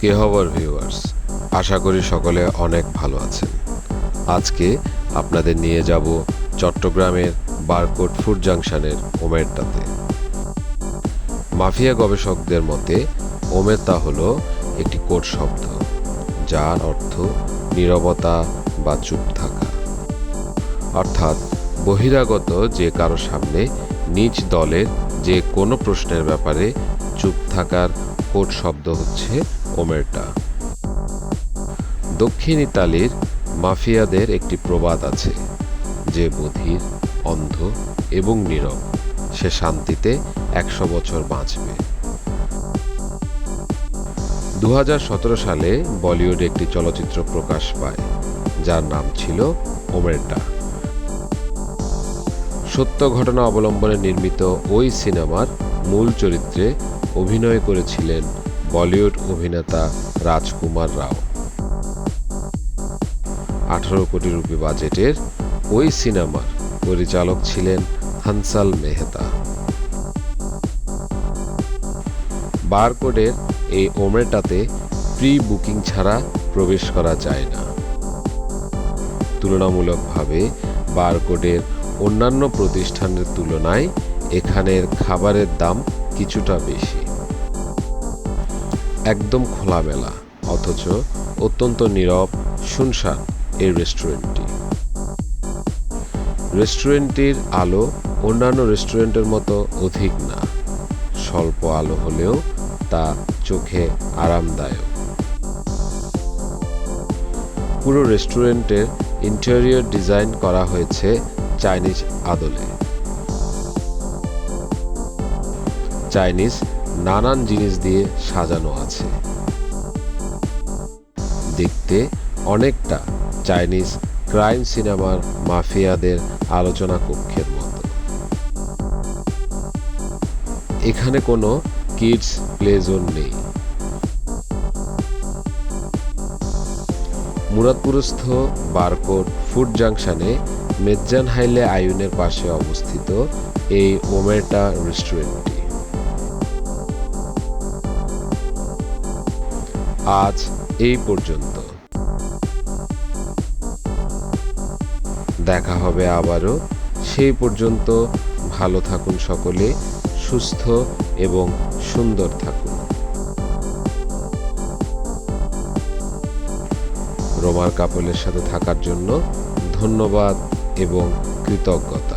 কি খবর ভিউয়ার্স আশা করি সকলে অনেক ভালো আছেন। আজকে আপনাদের নিয়ে যাব চট্টগ্রামের বারকোট ফুড জাংশনের ওমেরটাতে। মাফিয়া গবেষকদের মতে ওমেরতা হলো একটি কোট শব্দ, যার অর্থ নীরবতা বা চুপ থাকা। অর্থাৎ বহিরাগত যে কারও সামনে নিজ দলের যে কোনো প্রশ্নের ব্যাপারে চুপ থাকার কোড শব্দ হচ্ছে ওমেরটা দক্ষিণ ইতালির মাফিয়াদের একটি প্রবাদ আছে, যে বধির, অন্ধ এবং নীরব, সে শান্তিতে একশো বছর বাঁচবে। দু হাজার সতেরো সালে বলিউডে একটি চলচ্চিত্র প্রকাশ পায়, যার নাম ছিল ওমেরটা। সত্য ঘটনা অবলম্বনে নির্মিত ওই সিনেমার মূল চরিত্রে অভিনয় করেছিলেন বলিউড অভিনেতা রাজকুমার রাও। আঠারো কোটি রুপি বাজেটের ওই সিনেমার পরিচালক ছিলেন হানসাল মেহতা। বারকোডের এই ওমেটাতে প্রি বুকিং ছাড়া প্রবেশ করা যায় না। তুলনামূলকভাবে বারকোডের অন্যান্য প্রতিষ্ঠানের তুলনায় এখানের খাবারের দাম কিছুটা বেশি। একদম খোলামেলা, অথচ অত্যন্ত নীরব, শুনশান এই রেস্টুরেন্টটি। রেস্টুরেন্টটির আলো অন্যান্য রেস্টুরেন্টের মতো অধিক না। স্বল্প আলো হলেও তা চোখে আরামদায়ক। পুরো রেস্টুরেন্টের ইন্টেরিয়র ডিজাইন করা হয়েছে চাইনিজ আদলে। চাইনিজ নানান জিনিস দিয়ে সাজানো আছে। দেখতে অনেকটা চাইনিজ ক্রাইম সিনেমার মাফিয়াদের আলোচনা কক্ষের মতো। এখানে কোনো কিডস প্লে জোন নেই। মুরাদপুরস্থ বারকোট ফুড জাংশনে মেজ্জান হাইলে আয়ুনের পাশে অবস্থিত এই ওমেটা রেস্টুরেন্টটি। আজ এই পর্যন্ত। দেখা হবে আবারও। সেই পর্যন্ত ভালো থাকুন সকলে, সুস্থ এবং সুন্দর থাকুন। রোমার কাপলের সাথে থাকার জন্য ধন্যবাদ এবং কৃতজ্ঞতা।